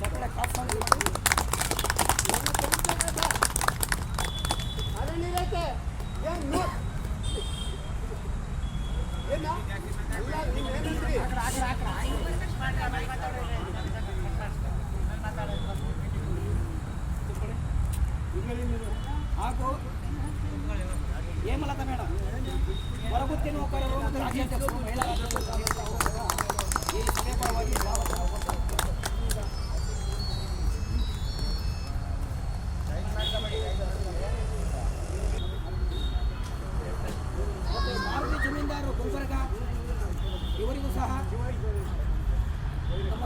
చెప్పండి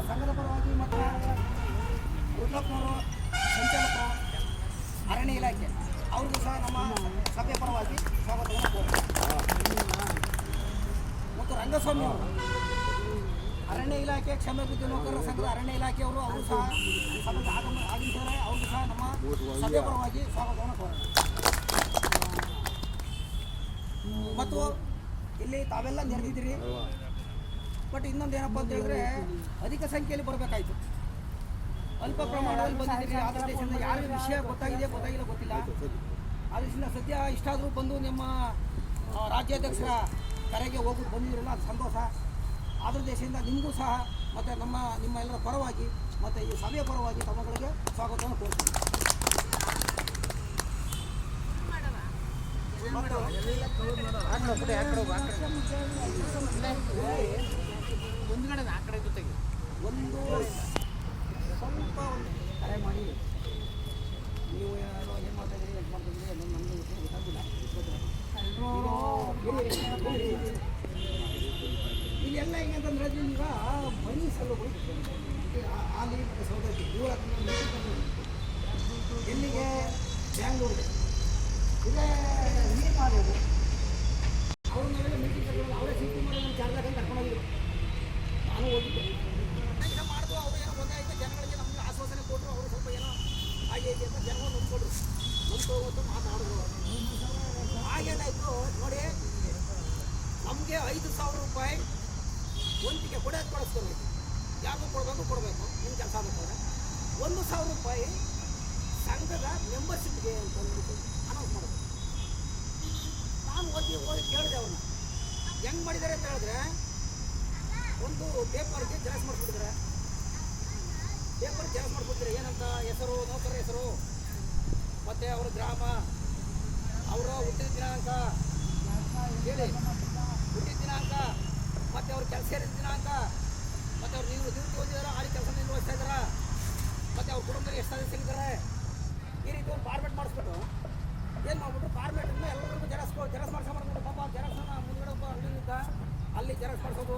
ಸಂಘದ ಪರವಾಗಿ ಮತ್ತು ಗುಡ್ಲಪ್ಪನವರು ಸಂಚಾಲಕ ಅರಣ್ಯ ಇಲಾಖೆ, ಅವ್ರಿಗೂ ಸಹ ನಮ್ಮ ಸಭೆಯ ಪರವಾಗಿ ಸ್ವಾಗತವನ್ನು ಮತ್ತು ರಂಗಸ್ವಾಮಿ ಅವರು ಅರಣ್ಯ ಇಲಾಖೆ, ಕ್ಷಮೆ ಬಿದ್ದು ನೌಕರರ ಸಂಘದ ಅರಣ್ಯ ಇಲಾಖೆಯವರು, ಅವರು ಸಹ ಸಭೆಗೆ ಆಗಮ, ಆಗಿದ್ದಾರೆ. ಅವ್ರಿಗೂ ಸಹ ನಮ್ಮ ಸಭೆ ಪರವಾಗಿ ಸ್ವಾಗತವನ್ನು ಕೋರೋಣ ಮತ್ತು ಇಲ್ಲಿ ತಾವೆಲ್ಲ ನೆರೆದಿದ್ದೀರಿ. ಬಟ್ ಇನ್ನೊಂದು ಏನಪ್ಪ ಅಂತ ಹೇಳಿದ್ರೆ ಅಧಿಕ ಸಂಖ್ಯೆಯಲ್ಲಿ ಬರಬೇಕಾಯ್ತು. ಅಲ್ಪ ಪ್ರಮಾಣದಲ್ಲಿ ಬಂದಿದ್ದೀರಿ ಆದ ದೇಶದಿಂದ ಯಾರಿಗೆ ವಿಷಯ ಗೊತ್ತಾಗಿದೆ ಗೊತ್ತಾಗಿಲ್ಲ, ಗೊತ್ತಿಲ್ಲ. ಅದರಿಂದ ಸದ್ಯ ಇಷ್ಟಾದರೂ ಬಂದು ನಿಮ್ಮ ರಾಜ್ಯಾಧ್ಯಕ್ಷರ ಕರೆಗೆ ಹೋಗಿ ಬಂದಿದ್ರಲ್ಲ, ಅದು ಸಂತೋಷ. ಆದ್ರ ದೇಶದಿಂದ ನಿಮಗೂ ಸಹ, ಮತ್ತು ನಮ್ಮ, ನಿಮ್ಮ ಎಲ್ಲರ ಪರವಾಗಿ, ಮತ್ತು ಈ ಸಭೆಯ ಪರವಾಗಿ ತಮ್ಮಗಳಿಗೆ ಸ್ವಾಗತವನ್ನು ಕೋರ್ತೀನಿ ಮುಂದ್ಗಡೆ ಆ ಕಡೆ ಜೊತೆಗೆ ಒಂದು ಸ್ವಲ್ಪ ಒಂದು ಕರೆ ಮಾಡಿ ನೀವು ಏನಾದ್ರು ಏನು ಮಾಡ್ತಾ ಇದ್ದೀರಿ ಏನು ಮಾಡ್ತಾ ಇದ್ದೀರಿ ಅನ್ನೋದು ನಮಗೆ ಗೊತ್ತಾಗಿಲ್ಲ ಇಲ್ಲೆಲ್ಲ ಹೆಂಗೆ ಅಂತಂದ್ರೆ ಈಗ ಮನಿ ಸಲುಗಳು ಅಲ್ಲಿ ಮತ್ತು ಸೌದತ್ತಿ ದೂರ ಎಲ್ಲಿಗೆ ಬ್ಯಾಂಗ್ಳೂರಿಗೆ ಇದೇ ನೀರು ಮಾಡೋದು ಅವ್ರ ನಾವೆಲ್ಲ ಮೀಟಿಂಗ್ ಕರ್ಕೊಂಡು ಅವರೇ ಸೀಟಿ ಮಾಡಿ ನಮ್ಮ ಚಾರ್ಜ್ ಹಾಕೊಂಡು ಕರ್ಕೊಂಡು ಹೋಗಿದ್ರು ನಾನು ಹೋಗಿದ್ದೆ ಏನೋ ಮಾಡಿದ್ರು ಅವ್ರು ಏನೋ ಗೊತ್ತಾಯ್ತು ಜನಗಳಿಗೆ ನಮ್ಗೆ ಆಶ್ವಾಸನೆ ಕೊಟ್ಟರು ಅವರು ಸ್ವಲ್ಪ ಏನೋ ಹಾಗೆ ಹೀಗೆ ಅಂತ ಜನಗಳು ನಂಬ್ಕೊಂಡ್ರು ನಂಬ್ಕೊ ಹೋಗ್ತು ಮಾತಾಡಿದ್ರು ಹಾಗೇನಾಯ್ತು ನೋಡಿ ನಮಗೆ ಐದು ಸಾವಿರ ರೂಪಾಯಿ ಒಂದಿಗೆ ಕೊಡೋದು ಕೊಡಿಸ್ಕೊಬೇಕು ಯಾರಿಗೂ ಕೊಡಬೇಕು ಕೊಡಬೇಕು ನಿಮ್ಮ ಕೆಲಸ ಬೇಕಾದ್ರೆ ಒಂದು ಸಾವಿರ ರೂಪಾಯಿ ಸಂಘದ ಮೆಂಬರ್ಶಿಪ್ಗೆ ಅಂತ ಅನೌನ್ಸ್ ಮಾಡೋದು ನಾನು ಹೋಗಿ ಹೋಗಿ ಕೇಳಿದೆ ಅವ್ರನ್ನ ಹೆಂಗೆ ಮಾಡಿದ್ದಾರೆ ಅಂತ ಹೇಳಿದ್ರೆ ಒಂದು ಪೇಪರ್ಗೆ ಜೆರಾಕ್ಸ್ ಪೇಪರ್ ಕೆಲಸ ಮಾಡಿಬಿಡ್ತಾರೆ ಏನಂತ? ಹೆಸರು ನೌಕರ ಹೆಸರು, ಮತ್ತು ಅವರ ಗ್ರಾಮ, ಅವರ ಹುಟ್ಟಿದ ದಿನಾಂಕ ಹೇಳಿ. ಹುಟ್ಟಿದ ದಿನಾಂಕ, ಮತ್ತು ಅವ್ರ ಕೆಲಸ ಸೇರಿದ ದಿನಾಂಕ, ಮತ್ತು ಅವ್ರು ನೀವು ನಿವೃತ್ತಿ ಹೊಂದಿದಾರ ಅಲ್ಲಿ ಕೆಲಸ ನಿರ್ವಹಿಸ್ತಾ ಇದ್ದಾರ, ಮತ್ತು ಅವ್ರ ಕುಟುಂಬದಲ್ಲಿ ಎಷ್ಟು ಸದಸ್ಯರಿದ್ದಾರೆ ಈ ರೀತಿ ಒಂದು ಫಾರ್ಮೆಟ್ ಮಾಡಿಸ್ಬಿಟ್ಟು ಏನು ಮಾಡಿಬಿಟ್ಟು ಅಂದರೆ ಎಲ್ಲರಿಗೂ ಜೆರಾಕ್ಸ್ ಜೆರಾಕ್ಸ್ ಮಾಡ್ಸ್ಕೊಂಡ್ಬಿಟ್ಟು ಪಾಪ ಜೆರಾಕ್ಸನ್ನ ಮುಂದ್ಗಡೆ ಒಬ್ಬ ಅಂಗಡಿನಿಂದ ಅಲ್ಲಿ ಜೆರಾಕ್ಸ್ ಮಾಡಿಸೋದು,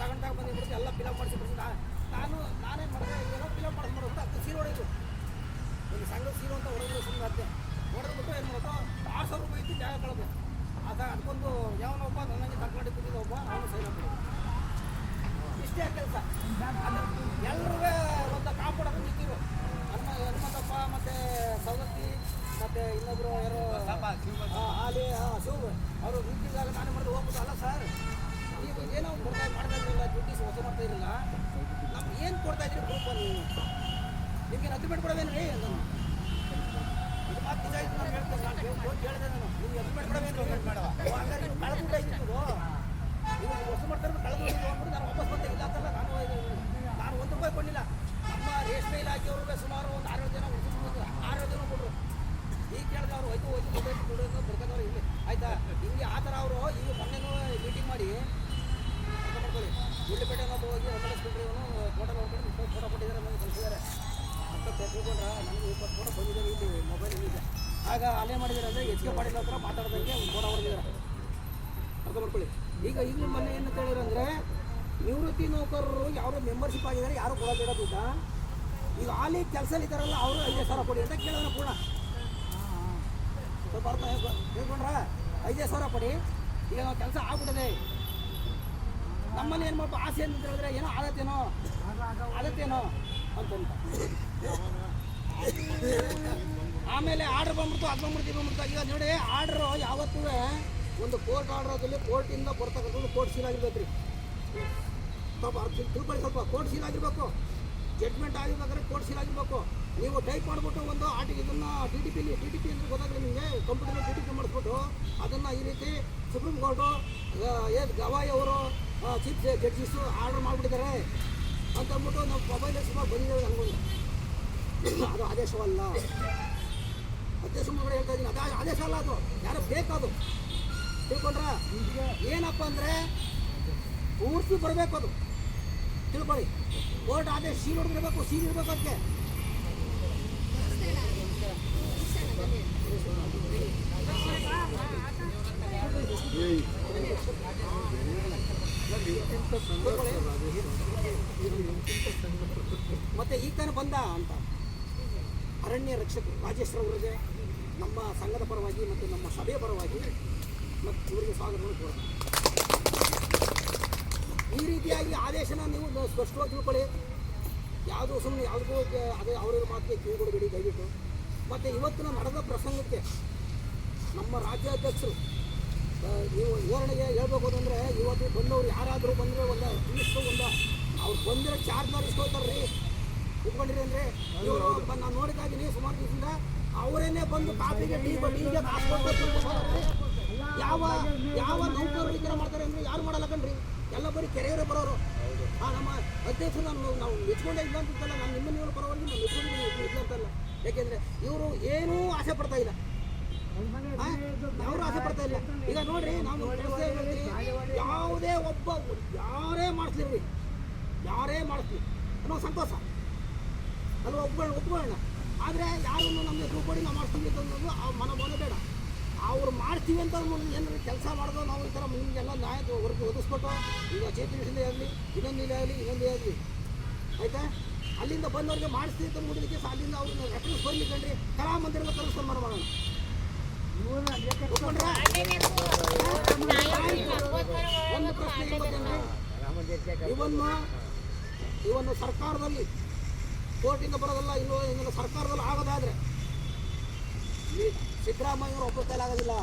ತಗೊಂಡಾಗ ಬಂದಿಬಿಟ್ಟು ಎಲ್ಲ ಫಿಲಪ್ ಮಾಡಿಸಿಬಿಟ್ಟು ನಾನು ನಾನೇ ಮಾಡಿದೆ? ಏನೋ ಫಿಲಪ್ ಮಾಡಿಸ್ಬಿಟ್ಟು ಅದು ಸೀರೆ ಹೊಡೆಯೋದು. ಒಂದು ಸಣ್ಣ ಸೀರೆ ಅಂತ ಹೊಡೆದು ಸುಮ್ಮನೆ ಅತ್ತೆ ಹೊಡೆದ್ಬಿಟ್ಟು ಏನು ಮಾಡೋದು? ಆರು ಸಾವಿರ ರೂಪಾಯಿ ಇತ್ತು ಜಾಗ ಕಳೆದು. ಅದ ಅದಕ್ಕೊಂದು ಯಾವನೊಬ್ಬ ನನಗೆ ತಕ್ಕೊಂಡು ಕೂತಿದ್ದ ಒಬ್ಬ ಅವನು ಸೈನ್ ಮಾಡ್ತೀನಿ ಇಷ್ಟೇ ಕೆಲಸ. ಎಲ್ಲರೂ ಒಂದು ಕಾಂಪೌಂಡ್ ನಿಂತಿರು ಹನುಮ ಹನುಮಂತಪ್ಪ ಮತ್ತು ಸವದತ್ತಿ ಮತ್ತು ಇನ್ನೊಬ್ರು ಯಾರು ಅಲ್ಲಿ ಹಾಲಿ ಹಾಂ ಶಿವ ಅವರು ನಿಂತಿದ್ದಾಗ ನಾನು ಮಾಡಿದ್ರೆ ಹೋಗ್ಬೋದು ಅಲ್ಲ ಸರ್ ನೀವು ಏನೋ ಮಾಡ್ತಾ ಇರಲಿಲ್ಲ ಹೊಸ ಮಾಡ್ತಾ ಇರಲಿಲ್ಲ ನಮ್ಗೆ ಏನು ಕೊಡ್ತಾ ಇದ್ರಿ ಗ್ರೂಪಲ್ಲಿ ನಿಮಗೆ ಅಗ್ರಿಮೆಂಟ್ ಕೊಡವೇನು ರೀ ಮಾತು ಆಯ್ತು ನಾನು ನಾನು ಕೇಳಿದೆ ನಾನು. ನಿಮ್ಗೆ ಅಗ್ರಿಮೆಂಟ್ ನೀವು ಕಳೆದು ಊಟ ನೀವು ಹೊಸ ಅಂದ್ಬಿಟ್ಟು ನಾನು ವಾಪಸ್ ಬಂದೆ. ನಾನು ನಾನು ಒಂದು ರೂಪಾಯಿ ಕೊಡಲಿಲ್ಲ. ನಮ್ಮ ರೇಷ್ಮೆ ಇಲಾಖೆಯವ್ರಿಗೆ ಸುಮಾರು ಒಂದು ಆರೇಳು ಜನ ಆರೇಳು ಜನ ಕೊಟ್ಟರು ಈಗ ಕೇಳಿದ್ರೆ ಹೋಯ್ತು ಹೋಯ್ತು ಕೊಡೋದು ಇಲ್ಲಿ. ಆಯ್ತಾ? ಹಿಂಗೆ ಆ ಥರ ಅವರು ಈಗ ಮೊನ್ನೆನೂ ಮೀಟಿಂಗ್ ಮಾಡಿ ಮಾಡ್ಕೊಳ್ಳಿ. ಗುಡ್ಲಪೇಟೆ ಅನ್ನೋದು ಹೋಗಿ ಹೊರಡಿಸ್ಬಿಟ್ರೆ ಇವನು ಫೋಟೋ ನೋಡ್ಕೊಂಡು ಫೋಟೋ ಕೊಟ್ಟಿದ್ದಾರೆ ನನಗೆ ಕಳಿಸಿದ್ದಾರೆ. ಅಂತ ತೆಗೆದುಕೊಂಡ್ರೆ ನನಗೆ ಇಪ್ಪತ್ತು ಫೋಟೋ ಬಂದಿದ್ದಾರೆ ಇಲ್ಲಿ ಮೊಬೈಲ್ ಇದೆ ಆಗ ಅಲ್ಲೇ ಮಾಡಿದ್ದಾರೆ ಅಂದರೆ ಎಚ್ ಕೆ ಪಾಟೀಲ್ ಹತ್ರ ಮಾತಾಡ್ದಂಗೆ ಒಂದು ಫೋಟೋ ಹೊಡೆದಿದ್ದಾರೆ. ಅರ್ಥ ಮಾಡ್ಕೊಳ್ಳಿ. ಈಗ ಈಗಲೂ ಮೊನ್ನೆ ಏನು ಹೇಳಿದ್ರು ಅಂದರೆ ನಿವೃತ್ತಿ ನೌಕರರು ಯಾರು ಮೆಂಬರ್ಶಿಪ್ ಆಗಿದ್ದಾರೆ, ಯಾರು ಕೊಡೋದಿಲ್ಲ ದುಡ್ಡ? ಈಗ ಅಲ್ಲಿ ಕೆಲಸದಲ್ಲಿ ಇದ್ದಾರಲ್ಲ, ಅವರು ಐದೇ ಸಾವಿರ ಕೊಡಿ ಅಂತ ಕೇಳಿದ್ರೆ ಪೂರ್ಣ. ಸ್ವಲ್ಪ ಅರ್ಥ ಹೇಳ್ಕೊ- ಹೇಳ್ಕೊಂಡ್ರ? ಐದೇ ಸಾವಿರ ಕೊಡಿ. ಈಗ ಕೆಲಸ ಆಗ್ಬಿಟ್ಟಿದೆ. ನಮ್ಮಲ್ಲಿ ಏನು ಮಾಡ್ಬೇಕು? ಆಸೆ ಅಂತ ಹೇಳಿದ್ರೆ ಏನೋ ಆಗತ್ತೇನೋ ಆಗತ್ತೇನೋ ಅಂತಂತ. ಆಮೇಲೆ ಆರ್ಡರ್ ಬಂದ್ಬಿಡ್ತು, ಅದು ಬಂದ್ಬಿಡ್ತು ಬಂದ್ಬಿಡ್ತು. ಈಗ ನೋಡಿ, ಆರ್ಡ್ರು ಯಾವತ್ತೂ ಒಂದು ಕೋರ್ಟ್ ಆರ್ಡರ್ ಅದಲ್ಲಿ ಕೋರ್ಟಿಂದ ಬರ್ತಕ್ಕಂಥದ್ದು ಕೋರ್ಟ್ ಸೀಲ್ ಆಗಿರ್ಬೇಕ್ರಿ. ರೀ ಸ್ವಲ್ಪ ತಿಳ್ಕೊಳ್ಳಿ ಸ್ವಲ್ಪ. ಕೋರ್ಟ್ ಸೀಲ್ ಆಗಿರ್ಬೇಕು. ಜಡ್ಮೆಂಟ್ ಆಗಿರ್ಬೇಕಾದ್ರೆ ಕೋರ್ಟ್ ಸೀಲ್ ಆಗಿರ್ಬೇಕು. ನೀವು ಟೈಪ್ ಮಾಡಿಬಿಟ್ಟು ಒಂದು ಆಟಿ ಇದನ್ನು ಟಿ ಟಿ ಪಿಲಿ ಟಿ ಟಿ ಪಿ ಅಂದ್ರೆ ಗೊತ್ತಾಗಲಿ ನಿಮಗೆ ಕಂಪ್ಯೂಟರ್ ಟಿ ಟಿ ಪಿ ಮಾಡಿಸ್ಬಿಟ್ಟು ಅದನ್ನು ಈ ರೀತಿ ಸುಪ್ರೀಂ ಕೋರ್ಟು ಏನು ಗವಾಯಿ ಅವರು ಚೀಫ್ ಜಡ್ಜಿಸು ಆರ್ಡರ್ ಮಾಡಿಬಿಟ್ಟಿದ್ದಾರೆ ಅಂತ ಅಂದ್ಬಿಟ್ಟು ನಾವು ಮೊಬೈಲ್ ಸುಮಾರು ಬಂದಿದ್ದೇವೆ ನನಗೊಂದು ಅದು ಆದೇಶವಲ್ಲ ಮುಂದೆ ಹೇಳ್ತಾ ಇದ್ದೀನಿ. ಅದು ಆದೇಶ ಅಲ್ಲ ಅದು. ಯಾರು ಬೇಕದು ತಿಳ್ಕೊಂಡ್ರ? ಏನಪ್ಪ ಅಂದರೆ ಪೂರ್ತಿ ಬರಬೇಕು ಅದು. ತಿಳ್ಕೊಳ್ಳಿ. ಕೋರ್ಟ್ ಆದೇಶ ಸೀಲ್ ಹೊಡೆದಿರಬೇಕು ಸೀಲ್ ಇರಬೇಕು ಅದಕ್ಕೆ. ಮತ್ತೆ ಈ ತಾನೆ ಬಂದ ಅಂತ. ಅರಣ್ಯ ರಕ್ಷಕರು ರಾಜೇಶ್ವರ ಅವರಿಗೆ ನಮ್ಮ ಸಂಘದ ಪರವಾಗಿ ಮತ್ತು ನಮ್ಮ ಸಭೆಯ ಪರವಾಗಿ ಮತ್ತು ಇವರಿಗೆ ಸ್ವಾಗತವನ್ನು ಕೋರೋಣ ಈ ರೀತಿಯಾಗಿ ಆದೇಶನ ನೀವು ಸ್ಪಷ್ಟವಾಗಿ ತಿಳ್ಕೊಳ್ಳಿ. ಯಾವುದೋ ಸುಮ್ಮನೆ ಯಾವುದಕ್ಕೂ ಅದೇ ಅವರಿಗೆ ಮಾತಿಗೆ ಕಿವಿ ಕೊಡಬೇಡಿ ದಯವಿಟ್ಟು. ಮತ್ತು ಇವತ್ತಿನ ನಡೆದ ಪ್ರಸಂಗಕ್ಕೆ ನಮ್ಮ ರಾಜ್ಯಾಧ್ಯಕ್ಷರು ನೀವು ವಿವರಣೆಗೆ ಹೇಳ್ಬೇಕು ಅಂದರೆ ಇವತ್ತು ಬಂದವರು ಯಾರಾದರೂ ಬಂದರೆ ಒಂದು ಇಷ್ಟು ಒಂದು, ಅವ್ರು ಬಂದಿರೋ ಚಾರ್ಜ್ನವ್ರು ಇಸ್ಕೊಳ್ತಾರೆ ರೀ. ಇಟ್ಕೊಂಡಿರಿ ಅಂದರೆ, ಇವರು ನಾನು ನೋಡಿದಾಗಿನಿ ಸುಮಾರು ದಿವಸದಿಂದ, ಅವರೇನೆ ಬಂದು ಕಾಫಿಗೆ ಟೀ ಕಾಸು ಯಾವ ಯಾವ ನೌಕರರು ಈ ಥರ ಮಾಡ್ತಾರೆ ಅಂದರೆ ಯಾರು ಮಾಡಲ್ಲ ಕಣ್ರಿ. ಎಲ್ಲ ಬರೀ ಕೆರೆಯವರೇ ಬರೋರು. ಆ, ನಮ್ಮ ಅಧ್ಯಕ್ಷರು ನಾನು ನಾವು ಮೆಚ್ಕೊಂಡೇ ಇಲ್ಲ ಅಂತಲ್ಲ ನಾನು ನಿಮ್ಮ ನೀವು ಪರವಾಗಿ ನಾನು ಮೆಚ್ಕೊಂಡಿದ್ದೀನಿ ಇಲ್ಲ ಅಂತಲ್ಲ ಯಾಕೆಂದರೆ ಇವರು ಏನೂ ಆಸೆ ಪಡ್ತಾ ಇಲ್ಲ. ಅವರು ಆಸೆ ಪಡ್ತಾ ಇಲ್ಲ. ಈಗ ನೋಡ್ರಿ, ನಾವು ಯಾವುದೇ ಒಬ್ಬ ಯಾರೇ ಮಾಡಿಸ್ಲಿರ್ರಿ ಯಾರೇ ಮಾಡಿಸ್ಲಿ, ಅನ್ನೋ ಸಂತೋಷ. ಅಲ್ವಾ ಒಪ್ಕೊಳ್ಳೋಣ ಒಪ್ಕೊಳ್ಳೋಣ ಆದರೆ ಯಾರನ್ನು ನಮಗೆ ಹೆಸರು ಕೊಡಿ, ನಾವು ಮಾಡ್ತೀವಿ ಅಂತ ಅನ್ನೋದು ಆ ಮನೋಭಾವನೆ ಬೇಡ. ಅವ್ರು ಮಾಡ್ತೀವಿ ಅಂತ ಏನಾದ್ರು ಕೆಲಸ ಮಾಡೋದು ನಾವು ಒಂಥರ ಥರ ನಿಮಗೆಲ್ಲ ನ್ಯಾಯ ಹೊರತು ಒದಿಸ್ಬಿಟ್ಟು ಈಗ ಇಲ್ಲೇ ಆಗಲಿ, ಇನ್ನೊಂದು ಇಲ್ಲೇ ಆಗಲಿ, ಇನ್ನೊಂದೇ ಆಗಲಿ ಆಯ್ತಾ ಅಲ್ಲಿಂದ ಬಂದವ್ರಿಗೆ ಮಾಡಿಸ್ತೀವಿ ಅಂತ ಮುಗಿದಕ್ಕೆ ಅಲ್ಲಿಂದ ಅವ್ರನ್ನ ರೆಫರೆನ್ಸ್ ಬರಲಿ ಕಣ್ರಿ ಕಲಾಮಂದಿರಲ್ಲ ಕರೆಸ್ಕೊಂಡು ಮಾಡೋಣ? ಒಂದು ಪ್ರಶ್ನೆ? ಇವನ್ನು ಇವನ್ನು ಸರ್ಕಾರದಲ್ಲಿ, ಕೋರ್ಟಿಂದ ಬರೋದಲ್ಲ ಇನ್ನು ಇನ್ನು ಸರ್ಕಾರದಲ್ಲಿ ಆಗೋದಾದ್ರೆ ಸಿದ್ದರಾಮಯ್ಯವರು ಒಬ್ಬರ ಕೈಲಾಗೋದಿಲ್ಲ.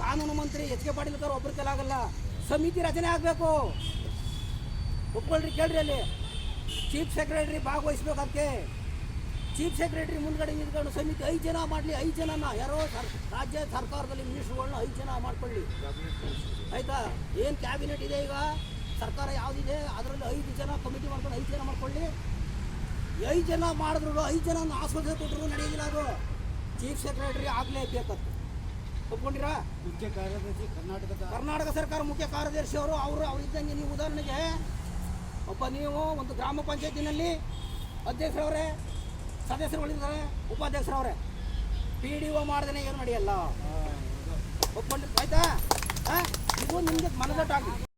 ಕಾನೂನು ಮಂತ್ರಿ ಎಚ್ ಕೆ ಪಾಟೀಲ್ ಅವರು ಒಬ್ಬರ ಕೈಲಾಗಲ್ಲ. ಸಮಿತಿ ರಚನೆ ಆಗಬೇಕು. ಒಪ್ಕೊಳ್ರಿ ಕೇಳ್ರಿ ಅಲ್ಲಿ. ಚೀಫ್ ಸೆಕ್ರೆಟರಿ ಭಾಗವಹಿಸ್ಬೇಕು ಅದಕ್ಕೆ. ಚೀಫ್ ಸೆಕ್ರೆಟರಿ ಮುಂದ್ಗಡೆ ನಿಂತ್ಕೊಂಡು ಸಮಿತಿ ಐದು ಜನ ಮಾಡಲಿ, ಐದು ಜನನ ಯಾರೋ ರಾಜ್ಯ ಸರ್ಕಾರದಲ್ಲಿ ಮಿನಿಸ್ಟ್ರುಗಳನ್ನ ಐದು ಜನ ಮಾಡ್ಕೊಳ್ಳಿ. ಆಯ್ತಾ? ಏನು ಕ್ಯಾಬಿನೆಟ್ ಇದೆ ಈಗ? ಸರ್ಕಾರ ಯಾವುದಿದೆ? ಅದರಲ್ಲಿ ಐದು ಜನ ಕಮಿಟಿ ಮಾಡ್ಕೊಂಡು ಐದು ಜನ ಮಾಡ್ಕೊಳ್ಳಿ. ಐದು ಜನ ಮಾಡಿದ್ರು, ಐದು ಜನ ಆಸ್ಪತ್ರೆ ಕೊಟ್ಟರು ನಡೆಯೋದಿಲ್ಲ ಅದು. ಚೀಫ್ ಸೆಕ್ರೆಟರಿ ಆಗಲೇಬೇಕದು ಒಪ್ಕೊಂಡಿರಾ? ಮುಖ್ಯ ಕಾರ್ಯದರ್ಶಿ ಕರ್ನಾಟಕದ ಕರ್ನಾಟಕ ಸರ್ಕಾರ ಮುಖ್ಯ ಕಾರ್ಯದರ್ಶಿ ಅವರು ಅವರು ಇದ್ದಂಗೆ ನೀವು ಉದಾಹರಣೆಗೆ ಒಬ್ಬ ನೀವು ಒಂದು ಗ್ರಾಮ ಪಂಚಾಯತಿನಲ್ಲಿ ಅಧ್ಯಕ್ಷರವರೇ ಸದಸ್ಯರುಗಳಿದ್ದಾರೆ ಉಪಾಧ್ಯಕ್ಷರವರೇ. ಪಿ ಡಿ ಒ ಮಾಡ್ದೇನೆ ಏನು ನಡೆಯಲ್ಲ? ಒಪ್ಕೊಂಡು ಆಯ್ತಾ? ಇದು ನಿಮಗೆ ಮನದಟ್ಟಾಗಲಿ